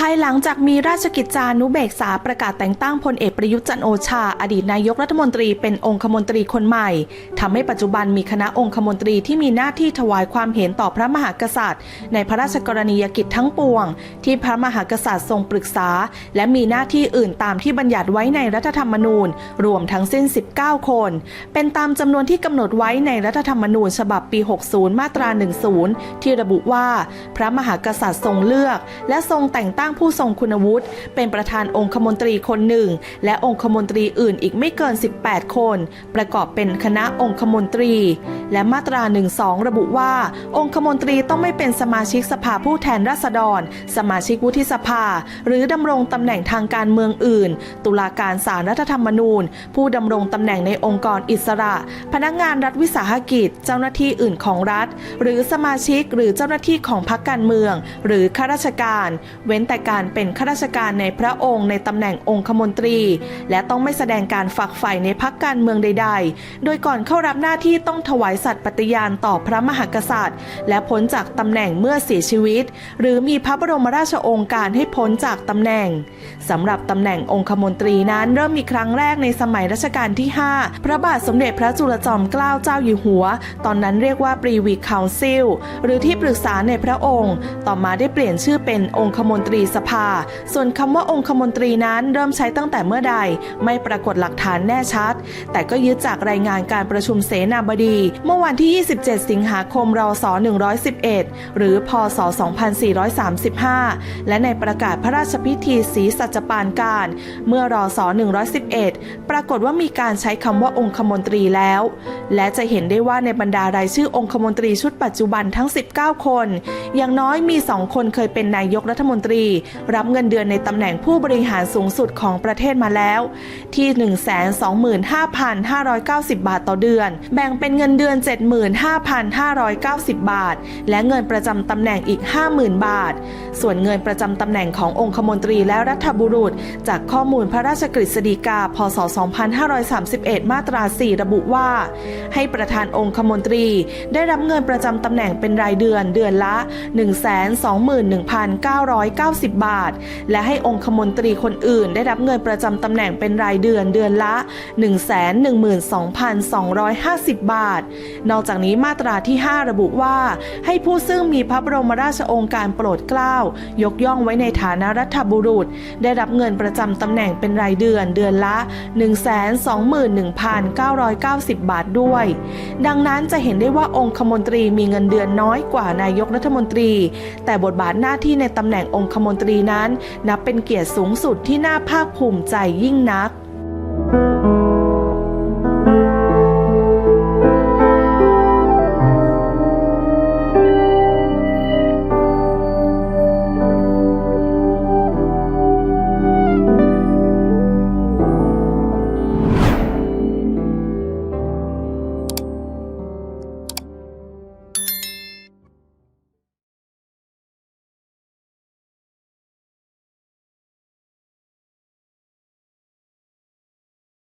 ภายหลังจากมีราชกิจจานุเบกษาประกาศแต่งตั้งพลเอกประยุทธ์จันโอชา อดีตนายกรัฐมนตรีเป็นองคมนตรีคนใหม่ทำให้ปัจจุบันมีคณะองคมนตรีที่มีหน้าที่ถวายความเห็นต่อพระมหากษัตริย์ ในพระราชกรณียกิจทั้งปวง ที่พระมหากษัตริย์ทรงปรึกษา และมีหน้าที่อื่นตามที่บัญญัติไว้ในรัฐธรรมนูญ รวมทั้งสิ้น 19 คน เป็นตามจำนวนที่กำหนดไว้ในรัฐธรรมนูญฉบับปี 60 มาตรา 10 ที่ระบุว่า พระมหากษัตริย์ทรงเลือก และทรงแต่งตั้งผู้ทรงคุณวุฒิ เป็นประธานองคมนตรีคนหนึ่ง และองคมนตรีอื่นอีกไม่เกิน 18 คน ประกอบเป็นคณะองคมนตรี และมาตรา 12 ระบุว่า องคมนตรีต้องไม่เป็นสมาชิกสภาผู้แทนราษฎร สมาชิกวุฒิสภา หรือดำรงตำแหน่งทางการเมืองอื่น ตุลาการศาลรัฐธรรมนูญ ผู้ดำรงตำแหน่งในองค์กรอิสระ พนักงานรัฐวิสาหกิจ เจ้าหน้าที่อื่นของรัฐ หรือสมาชิกหรือเจ้าหน้าที่ของพรรคการเมือง หรือข้าราชการ เว้นแต่การเป็นข้าราชการในพระองค์ในตำแหน่งองคมนตรี และต้องไม่แสดงการฝักใฝ่ในพักการเมืองใด ๆ โดยก่อนเข้ารับหน้าที่ต้องถวายสัตย์ปฏิญาณต่อพระมหากษัตริย์ และพ้นจากตำแหน่งเมื่อเสียชีวิต หรือมีพระบรมราชโองการให้พ้นจากตำแหน่ง สำหรับตำแหน่งองคมนตรีนั้นเริ่มมีครั้งแรกในสมัยรัชกาลที่ 5 พระบาทสมเด็จพระจุลจอมเกล้าเจ้าอยู่หัว ตอนนั้นเรียกว่าปรีวีคาวซิลหรือที่ปรึกษาในพระองค์ ต่อมาได้เปลี่ยนชื่อเป็นองคมนตรีสภา ส่วนคำว่าองคมนตรีนั้นเริ่มใช้ตั้งแต่เมื่อใด ไม่ปรากฏหลักฐานแน่ชัด แต่ก็ยึดจากรายงานการประชุมเสนาบดี เมื่อวันที่ 27 สิงหาคมรศ111 หรือพศ 2435 และในประกาศพระราชพิธีศรีสัจปานการ เมื่อรศ111 ปรากฏว่ามีการใช้คำว่าองคมนตรีแล้ว และจะเห็นได้ว่าในบรรดารายชื่อองคมนตรีชุดปัจจุบันทั้ง 19 คน อย่างน้อยมี 2 คนเคยเป็นนายกรัฐมนตรี รับเงินเดือนในตำแหน่งผู้บริหารสูงสุดของประเทศมาแล้ว ที่ 125,590 บาทต่อเดือน แบ่งเป็นเงินเดือน 75,590 บาท และเงินประจำตำแหน่งอีก 50,000 บาท ส่วนเงินประจำตำแหน่งขององคมนตรีและรัฐบุรุษ จากข้อมูลพระราชกฤษฎีกา พศ 2531 มาตรา 4 ระบุว่า ให้ประธานองคมนตรีได้รับเงินประจำตำแหน่งเป็นรายเดือนเดือนละ 121,990 บาท และให้องคมนตรีคนอื่น ได้รับเงินประจำตำแหน่งเป็นรายเดือนเดือนละ 112,250 บาท นอกจากนี้มาตราที่ 5 ระบุว่า ให้ผู้ซึ่งมีพระบรมราชโองการโปรดเกล้ายกย่องไว้ในฐานะรัฐบุรุษได้รับเงินประจำตำแหน่งเป็นรายเดือนเดือนละ 121,990 บาทด้วย ดังนั้นจะเห็นได้ว่าองคมนตรีมีเงินเดือนน้อยกว่านายกรัฐมนตรี แต่บทบาทหน้าที่ในตำแหน่งองคมนตรีนั้น นับเป็นเกียรติสูงสุดที่น่าภาคภูมิใจยิ่งนัก